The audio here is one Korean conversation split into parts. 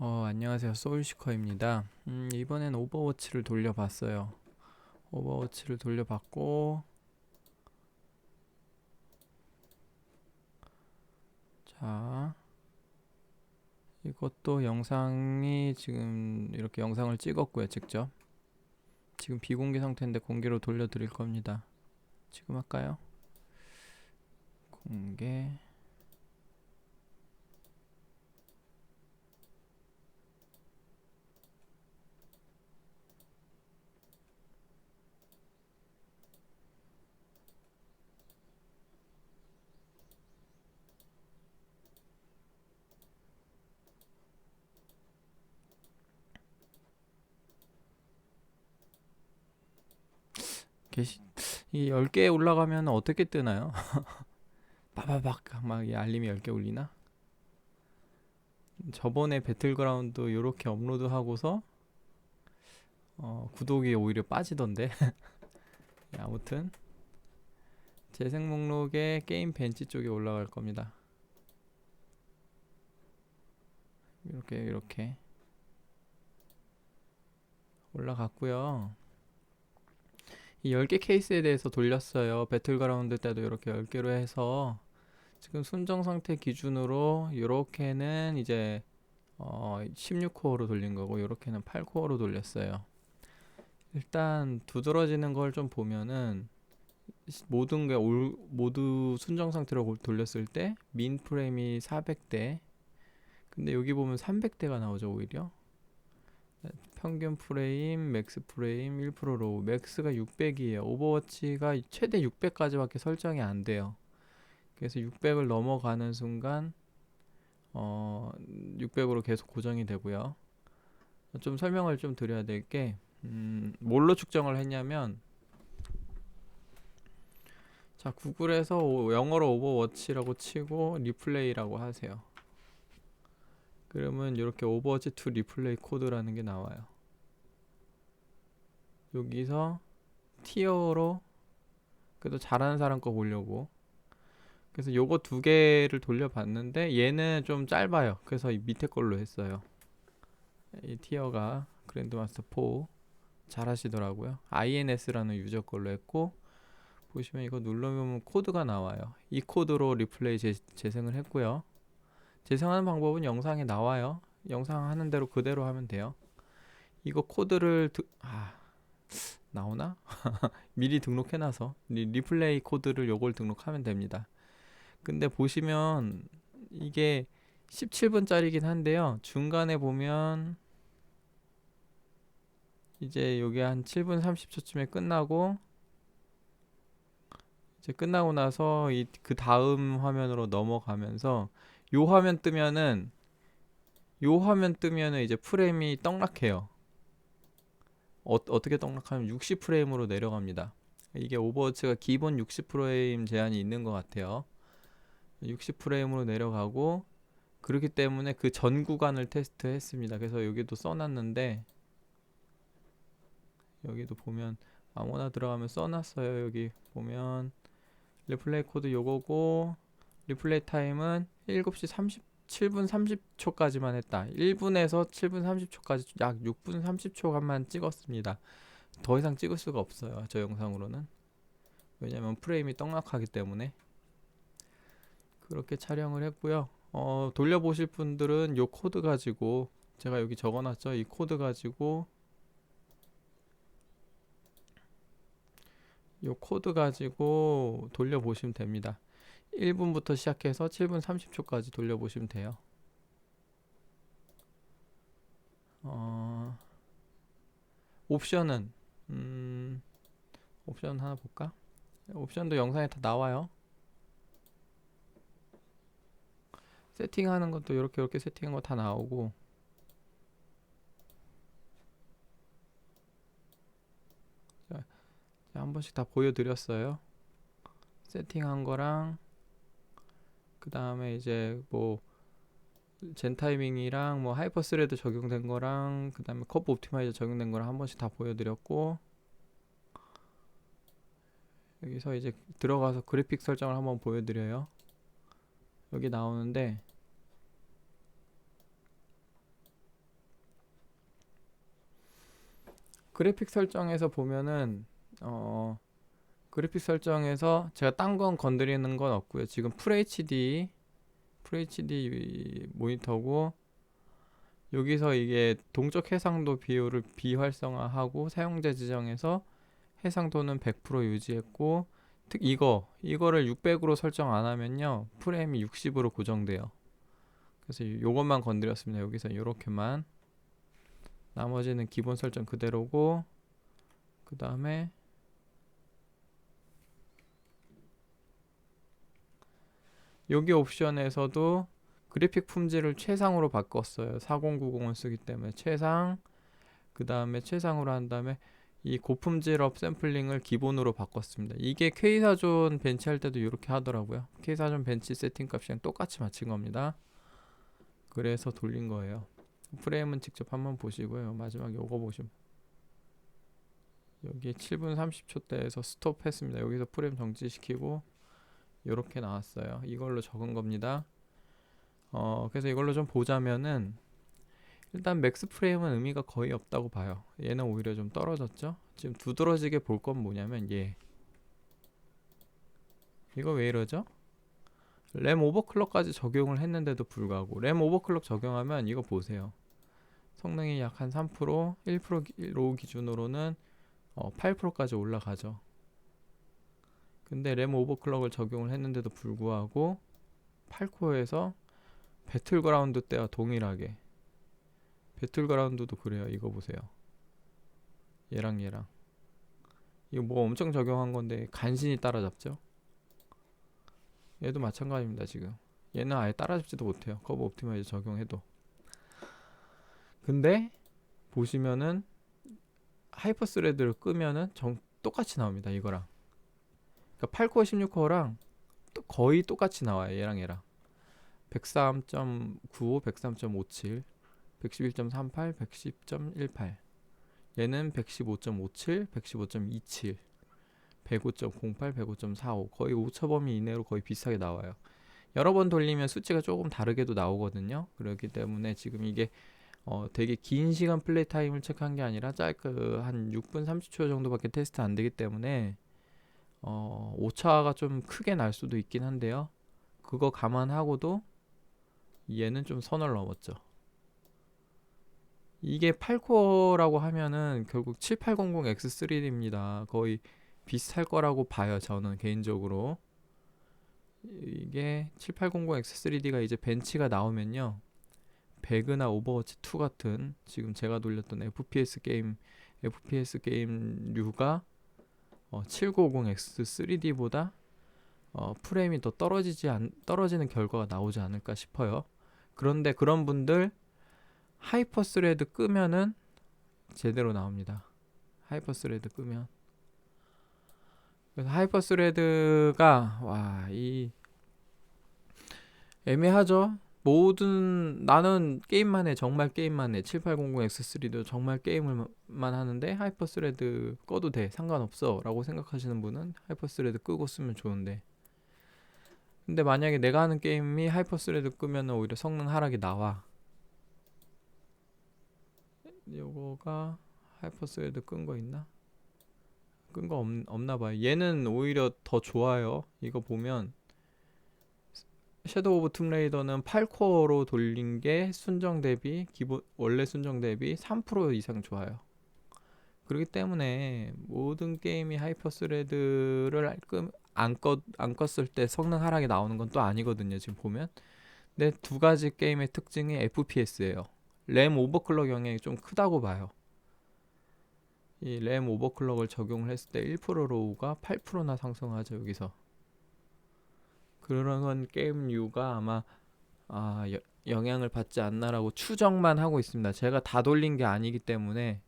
어, 안녕하세요. 소울시커입니다. 음, 이번엔 오버워치를 돌려봤어요. 오버워치를 돌려봤고, 자, 이것도 영상이 지금 이렇게 영상을 찍었고요, 직접. 지금 비공개 상태인데 공개로 돌려드릴 겁니다. 지금 할까요? 공개. 게시 이 10개 올라가면 어떻게 뜨나요? 빠바박 막 이 알림이 10개 울리나? 저번에 배틀그라운드 요렇게 업로드하고서 어, 구독이 오히려 빠지던데 예, 아무튼 재생 목록에 게임 벤치 쪽에 올라갈 겁니다 이렇게 이렇게 올라갔고요 이 10개 케이스에 대해서 돌렸어요. 배틀그라운드 때도 이렇게 10개로 해서 지금 순정 상태 기준으로 이렇게는 이제 어 16코어로 돌린 거고 이렇게는 8코어로 돌렸어요. 일단 두드러지는 걸 좀 보면은 모든 게 올, 모두 순정 상태로 골- 돌렸을 때 민 프레임이 400대 근데 여기 보면 300대가 나오죠 오히려 평균 프레임, 맥스 프레임 1%로 맥스가 600이에요. 오버워치가 최대 600까지밖에 설정이 안 돼요. 그래서 600을 넘어가는 순간 어 600으로 계속 고정이 되고요. 좀 설명을 좀 드려야 될게 음, 뭘로 측정을 했냐면 자 구글에서 오- 영어로 오버워치라고 치고 리플레이라고 하세요. 그러면 이렇게 오버워치 2 리플레이 코드라는 게 나와요. 여기서 티어로 그래도 잘하는 사람 거 보려고 그래서 요거 두 개를 돌려봤는데 얘는 좀 짧아요. 그래서 이 밑에 걸로 했어요. 이 티어가 그랜드마스터 4 잘하시더라고요. INS라는 유저 걸로 했고 보시면 이거 누르면 코드가 나와요. 이 코드로 리플레이 재, 재생을 했고요. 재생하는 방법은 영상에 나와요. 영상 하는 대로 그대로 하면 돼요. 이거 코드를 드, 아 나오나? 미리 등록해놔서 리, 리플레이 코드를 요걸 등록하면 됩니다. 근데 보시면 이게 17분짜리긴 한데요. 중간에 보면 이제 요게 한 7분 30초쯤에 끝나고 이제 끝나고 나서 이 그 다음 화면으로 넘어가면서 요 화면 뜨면은 요 화면 뜨면은 이제 프레임이 떡락해요. 어, 어떻게 떡락하면 60프레임으로 내려갑니다. 이게 오버워치가 기본 60프레임 제한이 있는 것 같아요. 60프레임으로 내려가고 그렇기 때문에 그 전 구간을 테스트했습니다. 그래서 여기도 써놨는데 여기도 보면 아무나 들어가면 써놨어요. 여기 보면 리플레이 코드 요거고 리플레이 타임은 7시 37분 30초까지만 했다. 1분에서 7분 30초까지 약 6분 30초간만 찍었습니다. 더 이상 찍을 수가 없어요. 저 영상으로는. 왜냐면 프레임이 떡락하기 때문에. 그렇게 촬영을 했고요. 어, 돌려보실 분들은 요 코드 가지고 제가 여기 적어놨죠. 이 코드 가지고 요 코드 가지고 돌려보시면 됩니다. 1분부터 시작해서 7분 30초까지 돌려보시면 돼요. 어, 옵션은 음, 옵션 하나 볼까? 옵션도 영상에 다 나와요. 세팅하는 것도 이렇게 이렇게 세팅한 거 다 나오고 한 번씩 다 보여드렸어요. 세팅한 거랑 그 다음에 이제 뭐 젠 타이밍이랑 뭐 하이퍼 스레드 적용된 거랑 그 다음에 커브 옵티마이저 적용된 거랑 한 번씩 다 보여드렸고 여기서 이제 들어가서 그래픽 설정을 한번 보여드려요. 여기 나오는데 그래픽 설정에서 보면은 어 그래픽 설정에서 제가 딴 건 건드리는 건 없고요. 지금 FHD FHD 모니터고 여기서 이게 동적 해상도 비율을 비활성화하고 사용자 지정에서 해상도는 100% 유지했고 특 이거 이거를 600으로 설정 안 하면요 프레임이 60으로 고정돼요. 그래서 요것만 건드렸습니다. 여기서 이렇게만 나머지는 기본 설정 그대로고 그 다음에 여기 옵션에서도 그래픽 품질을 최상으로 바꿨어요. 4090을 쓰기 때문에 최상 그 다음에 최상으로 한 다음에 이 고품질 업 샘플링을 기본으로 바꿨습니다. 이게 K사존 벤치 할 때도 이렇게 하더라고요. K사존 벤치 세팅 값이랑 똑같이 맞춘 겁니다. 그래서 돌린 거예요. 프레임은 직접 한번 보시고요. 마지막에 요거 보시면 여기 7분 30초 대에서 스톱 했습니다. 여기서 프레임 정지시키고 이렇게 나왔어요. 이걸로 적은 겁니다. 어, 그래서 이걸로 좀 보자면은 일단 맥스 프레임은 의미가 거의 없다고 봐요. 얘는 오히려 좀 떨어졌죠. 지금 두드러지게 볼 건 뭐냐면 얘. 이거 왜 이러죠? 램 오버클럭까지 적용을 했는데도 불구하고 램 오버클럭 적용하면 이거 보세요. 성능이 약 한 3%, 1%로 기준으로는 어, 8%까지 올라가죠. 근데 램 오버클럭을 적용을 했는데도 불구하고 8코어에서 배틀그라운드 때와 동일하게 배틀그라운드도 그래요. 이거 보세요. 얘랑 얘랑 이거 뭐 엄청 적용한 건데 간신히 따라잡죠. 얘도 마찬가지입니다. 지금 얘는 아예 따라잡지도 못해요. 커브 옵티마이저 적용해도 근데 보시면은 하이퍼 스레드를 끄면은 정, 똑같이 나옵니다. 이거랑 그러니까 8코어 16코어랑 또 거의 똑같이 나와요. 얘랑 얘랑 103.95, 103.57, 111.38, 110.18 얘는 115.57, 115.27 105.08, 105.45 거의 오차 범위 이내로 거의 비슷하게 나와요. 여러 번 돌리면 수치가 조금 다르게도 나오거든요. 그렇기 때문에 지금 이게 어, 되게 긴 시간 플레이 타임을 체크한 게 아니라 짧게 한 6분 30초 정도밖에 테스트 안 되기 때문에 어, 오차가 좀 크게 날 수도 있긴 한데요. 그거 감안하고도 얘는 좀 선을 넘었죠. 이게 8코어라고 하면은 결국 7800X3D입니다. 거의 비슷할 거라고 봐요. 저는 개인적으로. 이게 7800X3D가 이제 벤치가 나오면요. 배그나 오버워치 2 같은 지금 제가 돌렸던 FPS 게임 FPS 게임류가 어, 7950X 3D보다 어, 프레임이 더 떨어지지 않, 떨어지는 결과가 나오지 않을까 싶어요. 그런데 그런 분들 하이퍼 스레드 끄면은 제대로 나옵니다. 하이퍼 스레드 끄면 그래서 하이퍼 스레드가 와 이 애매하죠. 모든 나는 게임만 해 정말 게임만 해 7800X3도 정말 게임을만 하는데 하이퍼 스레드 꺼도 돼. 상관없어. 라고 생각하시는 분은 하이퍼 스레드 끄고 쓰면 좋은데. 근데 만약에 내가 하는 게임이 하이퍼 스레드 끄면 오히려 성능 하락이 나와. 요거가 하이퍼 스레드 끈 거 있나? 끈 거 없나 봐요. 얘는 오히려 더 좋아요. 이거 보면 섀도우 오브 툼레이더는 8코어로 돌린 게 순정 대비 기본 원래 순정 대비 3% 이상 좋아요. 그렇기 때문에 모든 게임이 하이퍼 스레드를 안, 껐을 때 성능 하락이 나오는 건 또 아니거든요. 지금 보면. 근데 두 가지 게임의 특징이 FPS예요. 램 오버클럭 영향이 좀 크다고 봐요. 이 램 오버클럭을 적용을 했을 때 1%로우가 8%나 상승하죠. 여기서. 그런 게임류가 아마 아, 여, 영향을 받지 않나라고 추정만 하고 있습니다. 제가 다 돌린 게 아니기 때문에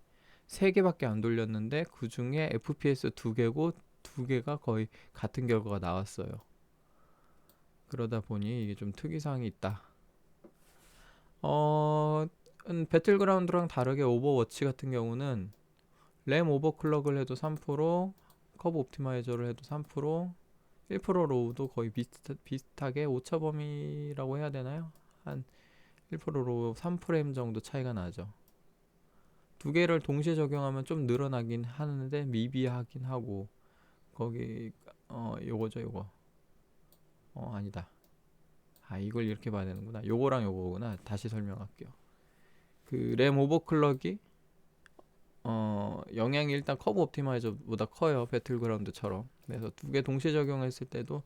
세 개밖에 안 돌렸는데 그 중에 FPS 두 개고 두 개가 거의 같은 결과가 나왔어요. 그러다 보니 이게 좀 특이사항이 있다. 어, 음, 배틀그라운드랑 다르게 오버워치 같은 경우는 램 오버클럭을 해도 3%, 커브 옵티마이저를 해도 3%, 1% 로우도 거의 비슷, 비슷하게 오차 범위라고 해야 되나요? 한 1% 로우 3프레임 정도 차이가 나죠. 두 개를 동시에 적용하면 좀 늘어나긴 하는데 미비하긴 하고 거기 어 요거죠 요거. 어 아니다. 아 이걸 이렇게 봐야 되는구나. 요거랑 요거구나. 다시 설명할게요. 그 램 오버클럭이 어 영향이 일단 커브 옵티마이저보다 커요 배틀그라운드처럼 그래서 두 개 동시에 적용했을 때도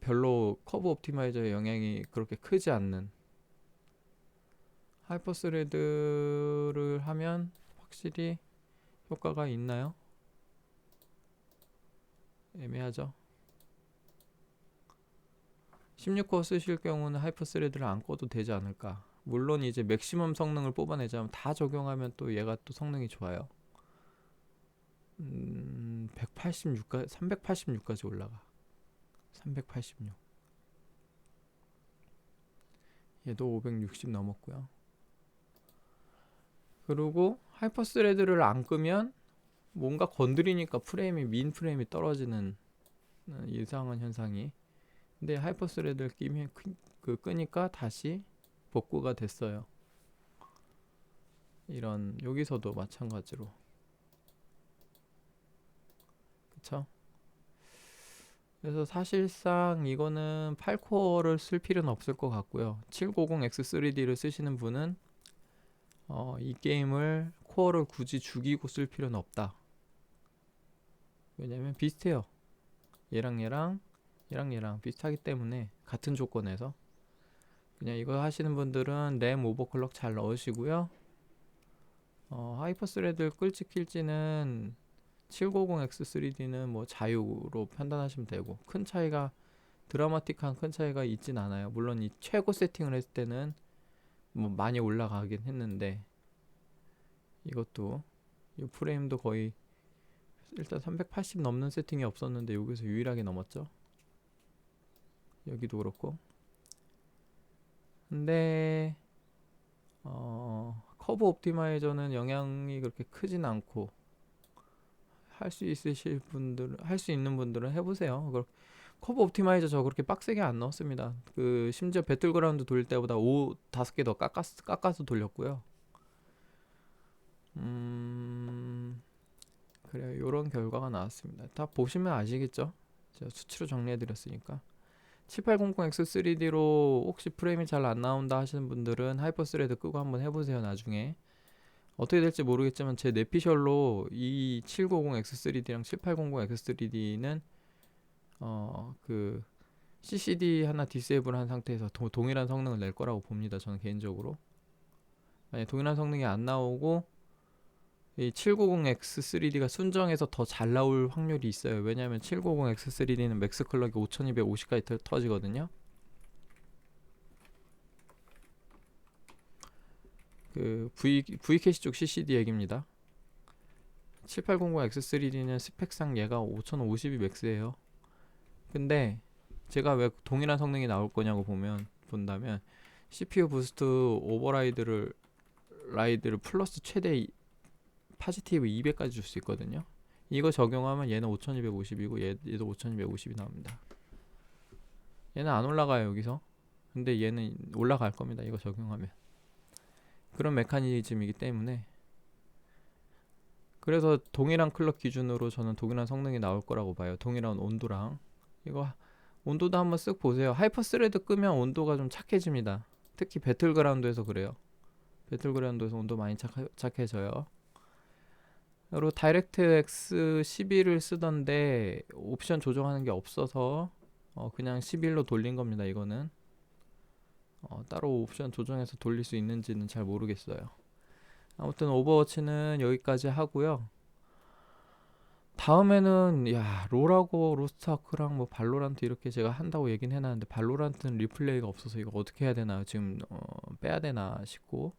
별로 커브 옵티마이저의 영향이 그렇게 크지 않는 하이퍼스레드를 하면 확실히 효과가 있나요? 애매하죠. 16코어 쓰실 경우는 하이퍼스레드를 안 꺼도 되지 않을까. 물론 이제 맥시멈 성능을 뽑아내자면 다 적용하면 또 얘가 또 성능이 좋아요. 음, 186까지 386까지 올라가. 386. 얘도 560 넘었고요. 그리고 하이퍼스레드를 안 끄면 뭔가 건드리니까 프레임이 민 프레임이 떨어지는 어, 이상한 현상이. 근데 하이퍼스레드를 끼면 크- 그 끄니까 다시 복구가 됐어요. 이런 여기서도 마찬가지로. 그쵸? 그래서 사실상 이거는 8코어를 쓸 필요는 없을 것 같고요. 790X3D를 쓰시는 분은 어, 이 게임을 코어를 굳이 죽이고 쓸 필요는 없다. 왜냐면 비슷해요. 얘랑 얘랑 얘랑 얘랑 비슷하기 때문에 같은 조건에서 그냥 이거 하시는 분들은 램 오버클럭 잘 넣으시고요. 어, 하이퍼스레드를 끌지 킬지는 750X3D는 뭐 자유로 판단하시면 되고 큰 차이가 드라마틱한 큰 차이가 있진 않아요. 물론 이 최고 세팅을 했을 때는 뭐 많이 올라가긴 했는데 이것도 이 프레임도 거의 일단 380 넘는 세팅이 없었는데 여기서 유일하게 넘었죠. 여기도 그렇고. 근데 어, 커브 옵티마이저는 영향이 그렇게 크진 않고 할 수 있으실 분들은 할수 있는 분들은 해보세요. 그걸 커브 옵티마이저 저 그렇게 빡세게 안 넣었습니다. 그 심지어 배틀그라운드 돌릴 때보다 5 다섯 개 더 깎아서 깎아서 돌렸고요. 음 그래요. 요런 결과가 나왔습니다. 다 보시면 아시겠죠? 제가 수치로 정리해 드렸으니까. 7800X3D로 혹시 프레임이 잘 안 나온다 하시는 분들은 하이퍼 스레드 끄고 한번 해보세요 나중에. 어떻게 될지 모르겠지만 제 내피셜로 이 790X3D랑 7800X3D는 어 그 CCD 하나 디세이블 한 상태에서 도- 동일한 성능을 낼 거라고 봅니다 저는 개인적으로. 만약 동일한 성능이 안 나오고 이 790X3D가 순정에서 더 잘 나올 확률이 있어요. 왜냐하면 790X3D는 맥스 클럭이 5250까지 터- 터지거든요. 그 V V 캐시 쪽 CCD 얘기입니다. 7800X3D는 스펙상 얘가 5050이 맥스예요. 근데 제가 왜 동일한 성능이 나올 거냐고 보면 본다면 CPU 부스트 오버라이드를 라이드를 플러스 최대 이- 파지티브 200까지 줄 수 있거든요. 이거 적용하면 얘는 5250이고 얘, 얘도 5250이 나옵니다. 얘는 안 올라가요 여기서. 근데 얘는 올라갈 겁니다. 이거 적용하면. 그런 메커니즘이기 때문에 그래서 동일한 클럭 기준으로 저는 동일한 성능이 나올 거라고 봐요. 동일한 온도랑 이거 온도도 한번 쓱 보세요. 하이퍼스레드 끄면 온도가 좀 착해집니다. 특히 배틀그라운드에서 그래요. 배틀그라운드에서 온도 많이 착, 착해져요. 그리고 다이렉트 X 11을 쓰던데 옵션 조정하는 게 없어서 어, 그냥 11로 돌린 겁니다. 이거는 어, 따로 옵션 조정해서 돌릴 수 있는지는 잘 모르겠어요. 아무튼 오버워치는 여기까지 하고요. 다음에는 야 롤하고 로스트아크랑 뭐 발로란트 이렇게 제가 한다고 얘기는 해놨는데 발로란트는 리플레이가 없어서 이거 어떻게 해야 되나 지금 어, 빼야 되나 싶고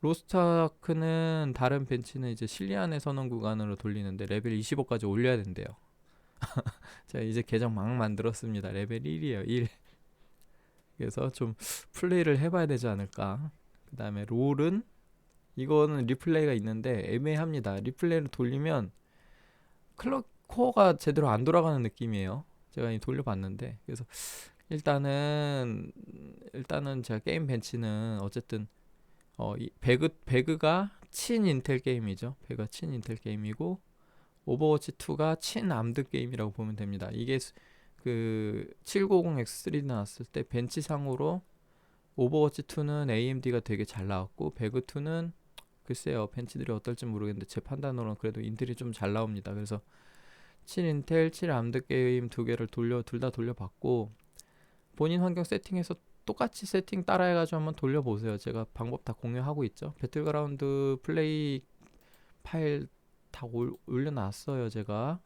로스트아크는 다른 벤치는 이제 실리안의 선언 구간으로 돌리는데 레벨 25까지 올려야 된대요. 제가 이제 계정 막 만들었습니다. 레벨 1이에요. 1. 그래서 좀 플레이를 해봐야 되지 않을까. 그 다음에 롤은 이거는 리플레이가 있는데 애매합니다. 리플레이를 돌리면 클럭 코어가 제대로 안 돌아가는 느낌이에요. 제가 이 돌려봤는데 그래서 일단은 일단은 제가 게임 벤치는 어쨌든 어, 이 배그 배그가 친 인텔 게임이죠. 배그가 친 인텔 게임이고 오버워치 2가 친 암드 게임이라고 보면 됩니다. 이게 스- 그 790X3 나왔을 때 벤치상으로 오버워치 2는 AMD가 되게 잘 나왔고 배그 2는 글쎄요 벤치들이 어떨지 모르겠는데 제 판단으로는 그래도 인텔이 좀 잘 나옵니다. 그래서 7 인텔 7 암드 게임 두 개를 돌려 둘 다 돌려봤고 본인 환경 세팅해서 똑같이 세팅 따라해가지고 한번 돌려보세요. 제가 방법 다 공유하고 있죠. 배틀그라운드 플레이 파일 다 올, 올려놨어요. 제가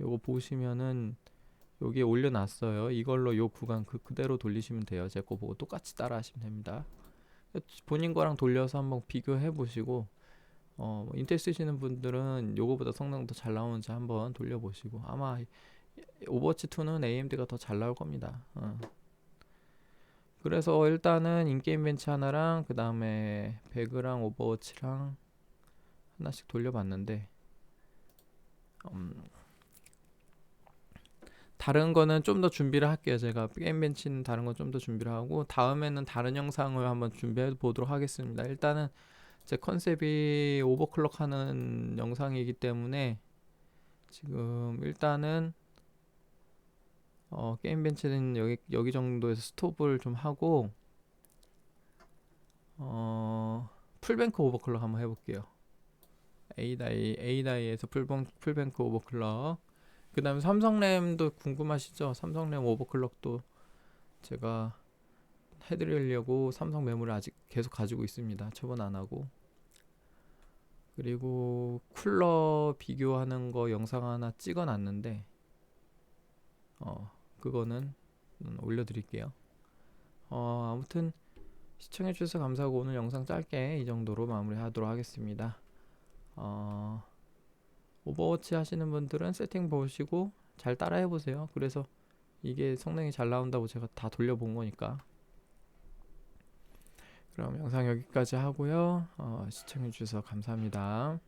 요거 보시면은 여기에 올려놨어요. 이걸로 요 구간 그 그대로 돌리시면 돼요. 제 거 보고 똑같이 따라하시면 됩니다. 본인 거랑 돌려서 한번 비교해 보시고 어, 뭐 인텔 쓰시는 분들은 요거보다 성능 더잘 나오는지 한번 돌려보시고 아마 오버워치 2는 AMD가 더 잘 나올 겁니다. 어. 그래서 일단은 인게임 벤치 하나랑 그 다음에 배그랑 오버워치랑 하나씩 돌려봤는데 음, 다른 거는 좀 더 준비를 할게요. 제가 게임 벤치는 다른 거좀더 준비를 하고 다음에는 다른 영상을 한번 준비해 보도록 하겠습니다. 일단은 제 컨셉이 오버클럭 하는 영상이기 때문에 지금 일단은 어, 게임 벤치는 여기 여기 정도에서 스톱을 좀 하고 어, 풀뱅크 오버클럭 한번 해볼게요. A 다이 A 다이에서 풀뱅 풀뱅크 오버클럭. 그다음에 삼성램도 궁금하시죠? 삼성램 오버클럭도 제가 해드리려고 삼성 메모를 아직 계속 가지고 있습니다. 처분 안 하고. 그리고 쿨러 비교하는 거 영상 하나 찍어놨는데 어 그거는 음, 올려드릴게요. 어 아무튼 시청해주셔서 감사하고 오늘 영상 짧게 이 정도로 마무리하도록 하겠습니다. 어 오버워치 하시는 분들은 세팅 보시고 잘 따라해 보세요. 그래서 이게 성능이 잘 나온다고 제가 다 돌려본 거니까. 그럼 영상 여기까지 하고요. 어, 시청해주셔서 감사합니다.